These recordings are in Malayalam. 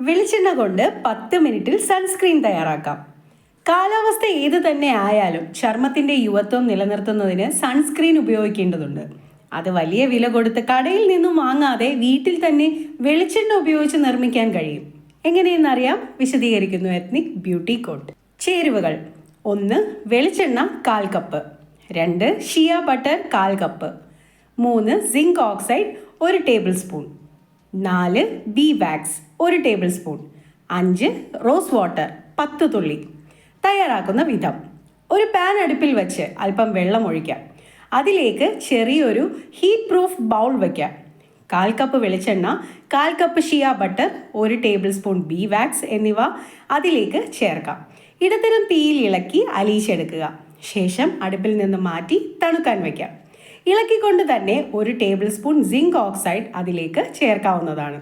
വെളിച്ചെണ്ണ കൊണ്ട് പത്ത് മിനിറ്റിൽ സൺസ്ക്രീൻ തയ്യാറാക്കാം. കാലാവസ്ഥ ഏത് തന്നെ ആയാലും ചർമ്മത്തിന്റെ യുവത്വം നിലനിർത്തുന്നതിന് സൺസ്ക്രീൻ ഉപയോഗിക്കേണ്ടതുണ്ട്. അത് വലിയ വില കൊടുത്ത് കടയിൽ നിന്നും വാങ്ങാതെ വീട്ടിൽ തന്നെ വെളിച്ചെണ്ണ ഉപയോഗിച്ച് നിർമ്മിക്കാൻ കഴിയും. എങ്ങനെയെന്നറിയാം? വിശദീകരിക്കുന്നു എത്നിക് ബ്യൂട്ടി കോട്ട്. ചേരുവകൾ. ഒന്ന് വെളിച്ചെണ്ണ കാൽ കപ്പ്. രണ്ട് ഷിയ ബട്ടർ കാൽ കപ്പ്. മൂന്ന് സിങ്ക് ഓക്സൈഡ് ഒരു ടേബിൾ സ്പൂൺ. നാല് ബി വാക്സ്. ഒരു ടേബിൾ സ്പൂൺ. അഞ്ച് റോസ് വാട്ടർ. പത്ത് തുള്ളി. തയ്യാറാക്കുന്ന വിധം. ഒരു പാൻ അടുപ്പിൽ വെച്ച് അല്പം വെള്ളം ഒഴിക്കാം. അതിലേക്ക് ചെറിയൊരു ഹീറ്റ് പ്രൂഫ് ബൗൾ വയ്ക്കാം കാൽ കപ്പ് വെളിച്ചെണ്ണ കാൽ കപ്പ് ഷിയ ബട്ടർ ഒരു ടേബിൾ സ്പൂൺ ബി വാക്സ് എന്നിവ അതിലേക്ക് ചേർക്കാം. ഇടത്തരം തീയിൽ ഇളക്കി അലിയിച്ചെടുക്കുക ശേഷം അടുപ്പിൽ നിന്ന് മാറ്റി തണുക്കാൻ വയ്ക്കാം ഇളക്കിക്കൊണ്ട് തന്നെ ഒരു ടേബിൾ സ്പൂൺ സിങ്ക് ഓക്സൈഡ് അതിലേക്ക് ചേർക്കാവുന്നതാണ്.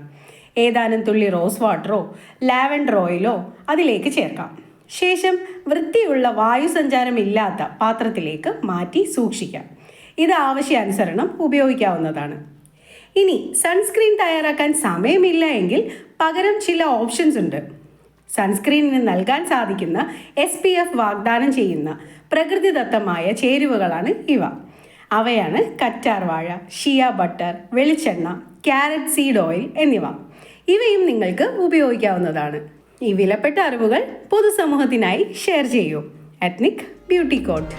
ഏതാനും തുള്ളി റോസ് വാട്ടറോ ലാവൻഡർ ഓയിലോ അതിലേക്ക് ചേർക്കാം. ശേഷം വൃത്തിയുള്ള വായുസഞ്ചാരം ഇല്ലാത്ത പാത്രത്തിലേക്ക് മാറ്റി സൂക്ഷിക്കാം. ഇത് ആവശ്യാനുസരണം ഉപയോഗിക്കാവുന്നതാണ്. ഇനി സൺസ്ക്രീൻ തയ്യാറാക്കാൻ സമയമില്ല എങ്കിൽ പകരം ചില ഓപ്ഷൻസ് ഉണ്ട്. സൺസ്ക്രീനിന് നൽകാൻ സാധിക്കുന്ന എസ് പി എഫ് വാഗ്ദാനം ചെയ്യുന്ന പ്രകൃതിദത്തമായ ചേരുവകളാണ് ഇവ. അവയാണ് കറ്റാർവാഴ ഷിയ ബട്ടർ വെളിച്ചെണ്ണ ക്യാരറ്റ് സീഡ് ഓയിൽ എന്നിവ. ഇവയും നിങ്ങൾക്ക് ഉപയോഗിക്കാവുന്നതാണ്. ഈ വിലപ്പെട്ട അറിവുകൾ പൊതുസമൂഹത്തിനായി ഷെയർ ചെയ്യൂ. എത്നിക് ബ്യൂട്ടി കോട്ട്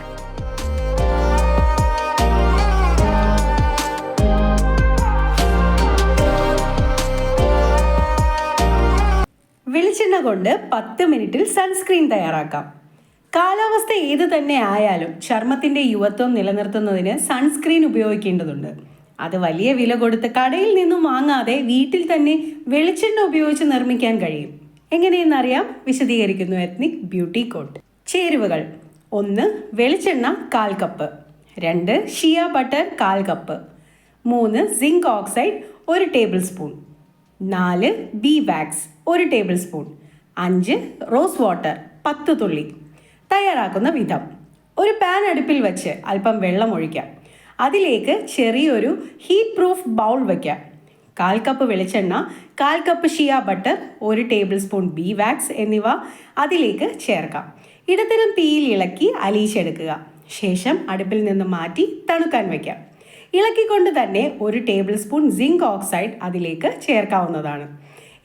വെളിച്ചെണ്ണ കൊണ്ട് പത്ത് മിനിറ്റിൽ സൺസ്ക്രീൻ തയ്യാറാക്കാം. കാലാവസ്ഥ ഏത് തന്നെ ആയാലും ചർമ്മത്തിന്റെ യുവത്വം നിലനിർത്തുന്നതിന് സൺസ്ക്രീൻ ഉപയോഗിക്കേണ്ടതുണ്ട്. അത് വലിയ വില കൊടുത്ത് കടയിൽ നിന്നും വാങ്ങാതെ വീട്ടിൽ തന്നെ വെളിച്ചെണ്ണ ഉപയോഗിച്ച് നിർമ്മിക്കാൻ കഴിയും. എങ്ങനെയെന്നറിയാം? വിശദീകരിക്കുന്നു എത്നിക് ബ്യൂട്ടി കോട്ട്. ചേരുവകൾ. ഒന്ന് വെളിച്ചെണ്ണ കാൽ കപ്പ്. രണ്ട് ഷിയ ബട്ടർ കാൽ കപ്പ്. മൂന്ന് സിങ്ക് ഓക്സൈഡ് ഒരു ടേബിൾ സ്പൂൺ. നാല് ബി വാക്സ് ഒരു ടേബിൾ സ്പൂൺ. അഞ്ച് റോസ് വാട്ടർ പത്ത് തുള്ളി. തയ്യാറാക്കുന്ന വിധം. ഒരു പാൻ അടുപ്പിൽ വെച്ച് അല്പം വെള്ളം ഒഴിക്കാം. അതിലേക്ക് ചെറിയൊരു ഹീറ്റ് പ്രൂഫ് ബൗൾ വയ്ക്കാം കാൽ കപ്പ് വെളിച്ചെണ്ണ കാൽ കപ്പ് ഷിയ ബട്ടർ ഒരു ടേബിൾ സ്പൂൺ ബി വാക്സ് എന്നിവ അതിലേക്ക് ചേർക്കാം. ഇടത്തരം തീയിൽ ഇളക്കി അലിയിച്ചെടുക്കുക ശേഷം അടുപ്പിൽ നിന്ന് മാറ്റി തണുക്കാൻ വയ്ക്കാം ഇളക്കിക്കൊണ്ട് തന്നെ ഒരു ടേബിൾ സ്പൂൺ സിങ്ക് ഓക്സൈഡ് അതിലേക്ക് ചേർക്കാവുന്നതാണ്.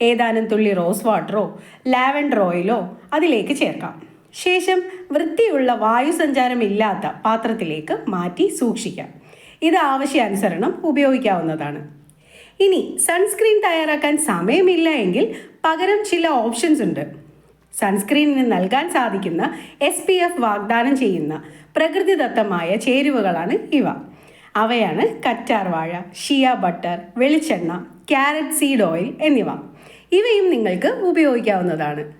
ഏതാനും തുള്ളി റോസ് വാട്ടറോ ലാവൻഡർ ഓയിലോ അതിലേക്ക് ചേർക്കാം. ശേഷം വൃത്തിയുള്ള വായുസഞ്ചാരമില്ലാത്ത പാത്രത്തിലേക്ക് മാറ്റി സൂക്ഷിക്കാം. ഇത് ആവശ്യാനുസരണം ഉപയോഗിക്കാവുന്നതാണ്. ഇനി സൺസ്ക്രീൻ തയ്യാറാക്കാൻ സമയമില്ല എങ്കിൽ പകരം ചില ഓപ്ഷൻസ് ഉണ്ട്. സൺസ്ക്രീനിന് നൽകാൻ സാധിക്കുന്ന എസ് പി എഫ് വാഗ്ദാനം ചെയ്യുന്ന പ്രകൃതിദത്തമായ ചേരുവകളാണ് ഇവ. അവയാണ് കറ്റാർ വാഴ ഷിയ ബട്ടർ വെളിച്ചെണ്ണ ക്യാരറ്റ് സീഡ് ഓയിൽ എന്നിവ. ഇവയും നിങ്ങൾക്ക് ഉപയോഗിക്കാവുന്നതാണ്.